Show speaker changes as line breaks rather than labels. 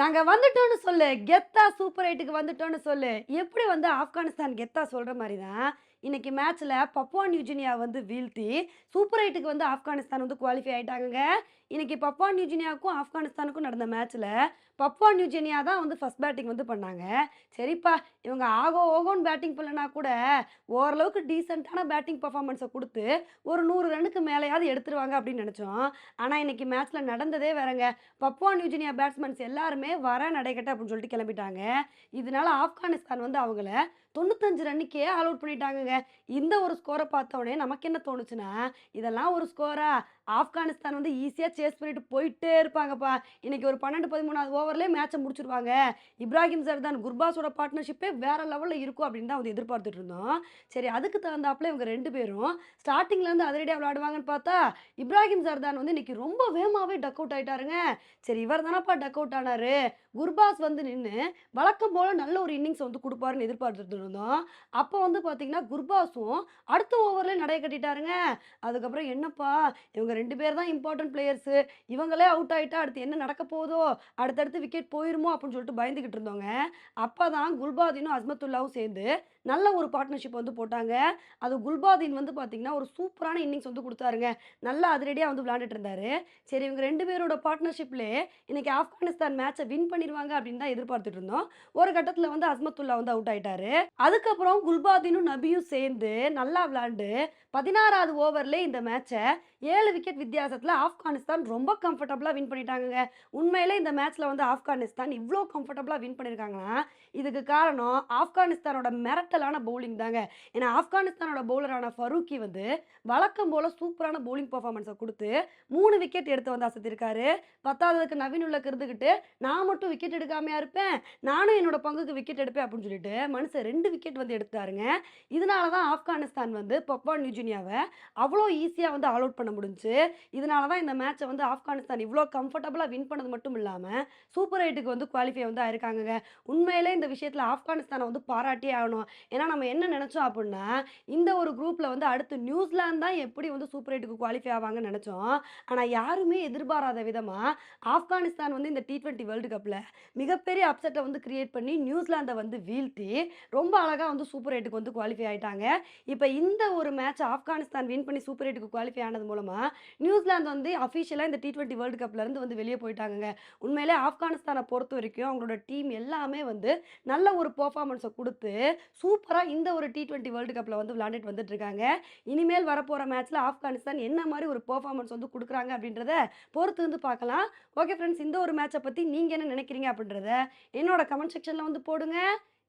நாங்கள் வந்துட்டோம்னு சொல்லு. கெத்தா சூப்பர் எயிட்டுக்கு வந்துட்டோம்னு சொல்லு. எப்படி வந்து ஆப்கானிஸ்தான் கெத்தா சொல்கிற மாதிரி தான் இன்னைக்கு மேட்ச்ல பப்புவா நியூஜினியா வந்து வீழ்த்தி சூப்பர் எயிட்டுக்கு வந்து ஆப்கானிஸ்தான் வந்து குவாலிஃபை ஆயிட்டாங்க இன்னைக்கு பப்புவா நியூஜினியாவுக்கும் ஆப்கானிஸ்தானுக்கும் நடந்த மேட்ச்ல பப்புவா நியூஜினியா தான் வந்து ஃபர்ஸ்ட் பேட்டிங் வந்து பண்ணாங்க. சரிப்பா இவங்க ஆகோ ஓகோன்னு பேட்டிங் பண்ணலனா கூட ஓரளவுக்கு டீசெண்டான பேட்டிங் பர்ஃபார்மன்ஸை கொடுத்து ஒரு நூறு ரன்னுக்கு மேலேயாவது எடுத்துருவாங்க அப்படின்னு நினச்சோம். ஆனால் இன்னைக்கு மேட்ச்ல நடந்ததே வேறங்க. பப்புவா நியூஜினியா பேட்ஸ்மேன்ஸ் எல்லாருமே வர நடைக்கட்ட அப்படின்னு சொல்லிட்டு கிளம்பிட்டாங்க. இதனால ஆப்கானிஸ்தான் வந்து அவங்கள தொண்ணூத்தஞ்சு ரன்னுக்கே ஆல் அவுட் பண்ணிட்டாங்கங்க. இந்த ஒரு ஸ்கோரை பார்த்த உடனே நமக்கு என்ன தோணுச்சுன்னா இதெல்லாம் ஒரு ஸ்கோரா? ஆப்கானிஸ்தான் வந்து ஈஸியாக சேஸ் பண்ணிட்டு போயிட்டே இருப்பாங்கப்பா. இன்னைக்கு ஒரு பன்னெண்டு பதிமூணாவது ஓவர்லேயே மேட்சை முடிச்சிருவாங்க. இப்ராஹிம் சர்தான் குர்பாஸோட பார்ட்னர்ஷிப்பே வேற லெவலில் இருக்கும் அப்படின்னு தான் வந்து எதிர்பார்த்துட்டு இருந்தோம். சரி அதுக்கு தகுந்தாப்புல இவங்க ரெண்டு பேரும் ஸ்டார்டிங்லேருந்து அதிரடியாக விளையாடுவாங்கன்னு பார்த்தா இப்ராஹிம் சர்தான் வந்து இன்னைக்கு ரொம்ப வேகமாகவே டக் அவுட் ஆயிட்டாருங்க. சரி இவர் தானப்பா டக் அவுட் ஆனாரு? குர்பாஸ் வந்து நின்று வழக்கம் போல நல்ல ஒரு இன்னிங்ஸ் வந்து கொடுப்பாருன்னு எதிர்பார்த்துட்டு இருந்தோம் அப்போ வந்து பார்த்தீங்கன்னா குர்பாஸும் அடுத்த ஓவரில் நடைய கட்டிட்டாருங்க. அதுக்கப்புறம் என்னப்பா இவங்க ரெண்டு பேர் தான் இம்பார்ட்டன்ட் பிளேயர்ஸு. இவங்களே அவுட் ஆகிட்டா அடுத்து என்ன நடக்க போதோ அடுத்தடுத்து விக்கெட் போயிருமோ அப்படின்னு சொல்லிட்டு பயந்துக்கிட்டு இருந்தோங்க. அப்போ தான் குல்பாதீனும் அஸ்மத்துல்லாவும் சேர்ந்து நல்ல ஒரு பார்ட்னர்ஷிப் வந்து போட்டாங்க. அது குல்பாதீன் வந்து பார்த்தீங்கன்னா ஒரு சூப்பரான இன்னிங்ஸ் வந்து கொடுத்தாருங்க. நல்லா அதிரடியாக வந்து விளையாண்டுட்டு இருந்தாரு. சரி இவங்க ரெண்டு பேரோட பார்ட்னர்ஷிப்லேயே இன்னைக்கு ஆப்கானிஸ்தான் மேட்சை வின் பண்ணிடுவாங்க அப்படின்னு தான் எதிர்பார்த்துட்டு இருந்தோம். ஒரு கட்டத்தில் வந்து அஸ்மத்துல்லா வந்து அவுட் ஆயிட்டாரு. அதுக்கப்புறம் குல்பாதீனும் நபியும் சேர்ந்து நல்லா விளாண்டு பதினாறாவது ஓவர்லேயே இந்த மேட்சை ஏழு விக்கெட் வித்தியாசத்தில் ஆப்கானிஸ்தான் ரொம்ப கம்ஃபர்டபுளாக வின் பண்ணிட்டாங்க உண்மையிலே இந்த மேட்ச்சில் வந்து ஆப்கானிஸ்தான் இவ்வளோ கம்ஃபர்டபுளாக வின் பண்ணியிருக்காங்கன்னா இதுக்கு காரணம் ஆப்கானிஸ்தானோட மிரட்டலான பவுலிங் தாங்க. ஏன்னா ஆப்கானிஸ்தானோட பவுலரான ஃபரூக்கி வந்து வழக்கம் போல் சூப்பரான பவுலிங் பர்ஃபார்மன்ஸை கொடுத்து மூணு விக்கெட் எடுத்து வந்து அசத்திருக்காரு. பத்தாவதுக்கு நவீன் உள்ள இருந்துக்கிட்டு நான் மட்டும் விக்கெட் எடுக்காமையா இருப்பேன் நானும் என்னோட பங்குக்கு விக்கெட் எடுப்பேன் அப்படின்னு சொல்லிட்டு மனுஷன் ரெண்டு ரெண்டு விக்கெட் வந்து எடுத்தாருங்க. இதனால தான் ஆப்கானிஸ்தான் வந்து பப்பா நியூஜினியாவை அவ்வளோ ஈஸியாக வந்து ஆல் அவுட் பண்ண முடிஞ்சு இதனால தான் இந்த மேட்சை வந்து ஆப்கானிஸ்தான் இவ்வளோ கம்ஃபர்டபுளாக வின் பண்ணது மட்டும் இல்லாமல் சூப்பர் எயிட்டுக்கு வந்து குவாலிஃபை வந்து ஆயிருக்காங்க உண்மையிலே இந்த விஷயத்தில் ஆப்கானிஸ்தானை வந்து பாராட்டியே ஆகணும். ஏன்னா நம்ம என்ன நினச்சோம் அப்படின்னா இந்த ஒரு குரூப்பில் வந்து அடுத்து நியூசிலாந்து தான் எப்படி வந்து சூப்பர் எயிட்டுக்கு குவாலிஃபை ஆவாங்கன்னு நினச்சோம். ஆனால் யாருமே எதிர்பாராத விதமாக ஆப்கானிஸ்தான் வந்து இந்த டி ட்வெண்ட்டி வேர்ல்டு கப்பில் மிகப்பெரிய அப்செட்டை வந்து கிரியேட் பண்ணி நியூசிலாந்தை வந்து வீழ்த்தி ரொம்ப ரொம்ப அழகாக வந்து சூப்பர் எயிட்டுக்கு வந்து குவாலிஃபை ஆகிட்டாங்க இப்போ இந்த ஒரு மேட்ச் ஆப்கானிஸ்தான் வின் பண்ணி சூப்பர் எயிட்டுக்கு குவாலிஃபை ஆனது மூலமாக நியூசிலாந்து வந்து அஃபிஷியலாக இந்த டி டுவெண்ட்டி வேர்ல்டு கப்லேருந்து வந்து வெளியே போயிட்டாங்க உண்மையிலே ஆப்கானிஸ்தானை பொறுத்த வரைக்கும் அவங்களோட டீம் எல்லாமே வந்து நல்ல ஒரு பெர்ஃபார்மன்ஸை கொடுத்து சூப்பராக இந்த ஒரு டி டுவெண்ட்டி வேர்ல்டு கப்பில் வந்து விளாண்டுட்டு வந்துட்டு இருக்காங்க. இனிமேல் வரப்போகிற மேட்ச்சில் ஆப்கானிஸ்தான் என்ன மாதிரி ஒரு பெர்ஃபார்மன்ஸ் வந்து கொடுக்குறாங்க அப்படின்றத பொறுத்து வந்து பார்க்கலாம். ஓகே ஃப்ரெண்ட்ஸ் இந்த ஒரு மேட்சை பற்றி நீங்கள் என்ன நினைக்கிறீங்க அப்படின்றத என்னோட கமெண்ட் செக்ஷனில் வந்து போடுங்க.